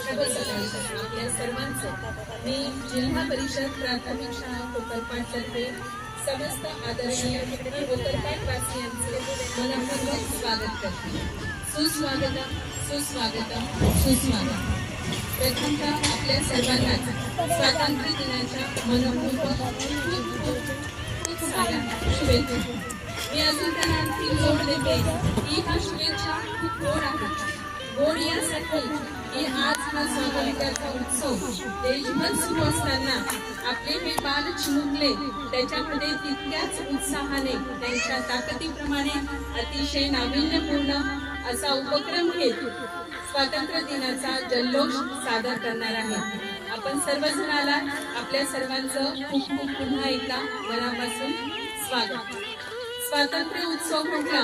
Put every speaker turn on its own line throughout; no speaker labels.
आपल्या सर्वांचं. मी जिल्हा परिषद प्राथमिक शाळा कोकरपाटतर्फे समस्त आदरणीय कोकरपाट मनपूर्वक स्वागत करते. सुस्वागतम सुस्वागतम सुस्वागतम. प्रथमतः आपल्या सर्वांनाच स्वातंत्र्य दिनाच्या मनपूर्वक खूप शुभेच्छा मी अजून त्यांना आणखी जोड देते की हा शुभेच्छा खूप गोड आहे. गोड यासाठी की आज हा स्वातंत्र्याचा उत्सव देशभर सुरू असताना आपले हे बाल चिमुकले त्याच्यामध्ये तितक्याच उत्साहाने त्यांच्या ताकदीप्रमाणे अतिशय नाविन्यपूर्ण असा उपक्रम घेत स्वातंत्र्य दिनाचा जल्लोष सादर करणार आहे. आपण सर्वजणाला आपल्या सर्वांचं खूप खूप पुन्हा एकदा मनापासून स्वागत. स्वातंत्र्य उत्सव म्हटला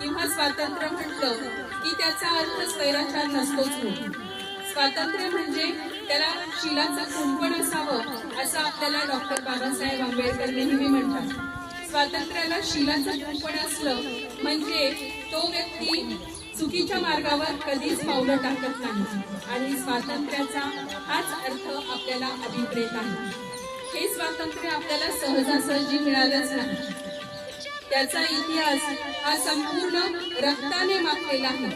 किंवा स्वातंत्र्य म्हटलं की त्याचा अर्थ स्वैराचार नसतोच म्हणून स्वातंत्र्य म्हणजे त्याला शिलाचं कुंपण असावं असं आपल्याला डॉक्टर बाबासाहेब आंबेडकर नेहमी म्हणतात. स्वातंत्र्याला शिलाचं कुंपण असलं म्हणजे तो व्यक्ती चुकीच्या मार्गावर कधीच पावलं टाकत नाही आणि स्वातंत्र्याचा हाच अर्थ आपल्याला अभिप्रेत आहे. हे स्वातंत्र्य आपल्याला सहजासहजी मिळालंच नाही. त्याचा इतिहास हा संपूर्ण रक्ताने मागलेला आहे.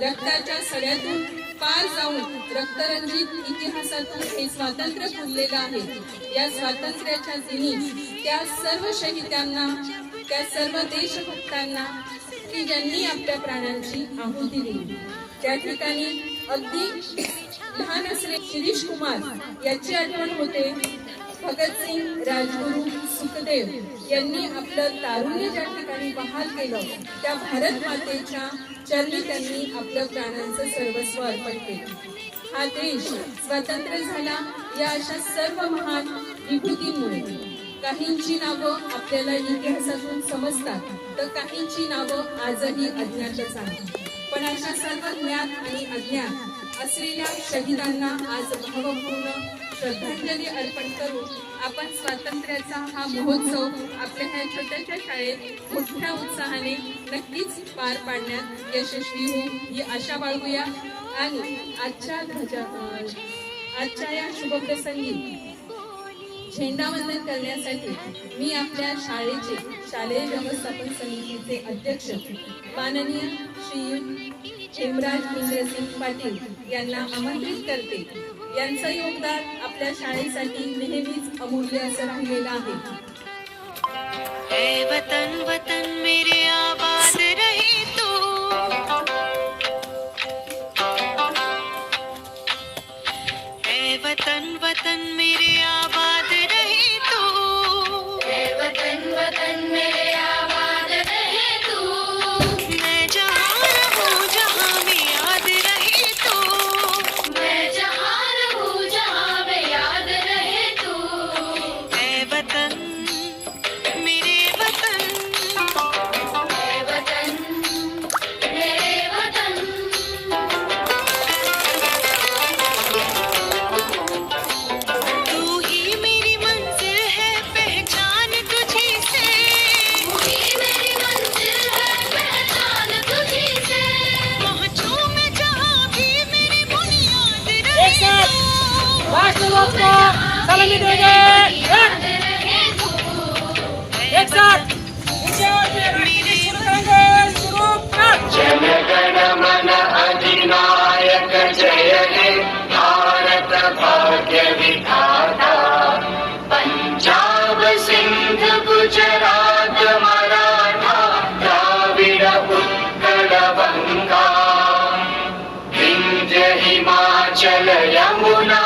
रक्ताच्या सड्यातून पार जाऊन रक्तरंजित इतिहासातून हे स्वातंत्र्य फुललेलं आहे. या स्वातंत्र्याच्या दिनी त्या सर्व शहीदांना त्या सर्व देशभक्तांना की ज्यांनी आपल्या प्राणांची आहुती दिली. त्या ठिकाणी अगदी लहान असले शिरीष कुमार याची आठवण होते. भगतसिंग राजगुरू सुखदेव यांनी आपलं तारुण्य ज्या ठिकाणी बहाल केलं त्या भारत मातेच्या चरणी त्यांनी आपलं प्राणांचं सर्वस्व अर्पण केलं. हा देश स्वतंत्र झाला या अशा सर्व महान विभूतींमुळे. काहींची नावं आपल्याला इतिहासातून समजतात तर काहींची नावं आजही अज्ञातच आहेत. पण अशा सर्व ज्ञात आणि अज्ञात असलेल्या शहीदांना आज भावपूर्ण श्रद्धांजली अर्पण करून आपण स्वातंत्र्याचा हा महोत्सव आपल्या ह्या छोट्याशा शाळेत मोठ्या उत्साहाने नक्कीच पार पाडण्यात यशस्वी होऊ ही आशा बाळगूया. आणि आजच्या ध्वजा आजच्या या शुभप्रसंगी झेंडावंदन करण्यासाठी मी आपल्या शाळेचे शालेय व्यवस्थापन समितीचे अध्यक्ष माननीय श्री हेमराज इंद्रसिंग पाटील यांना आमंत्रित करते. यांचं योगदान आपल्या शाळेसाठी नेहमीच अमूल्य असं राहिलेलं आहे.
वतन वतन मेरे हो,
राष्ट्र ध्वज सलामी देंगे एक. साथ.
जनगणमन अधिनायक जय हे भारत भाग्य विधाता पंजाब सिंध गुजरात मराठा द्राविड उत्कल बंगा हिमाचल यमुना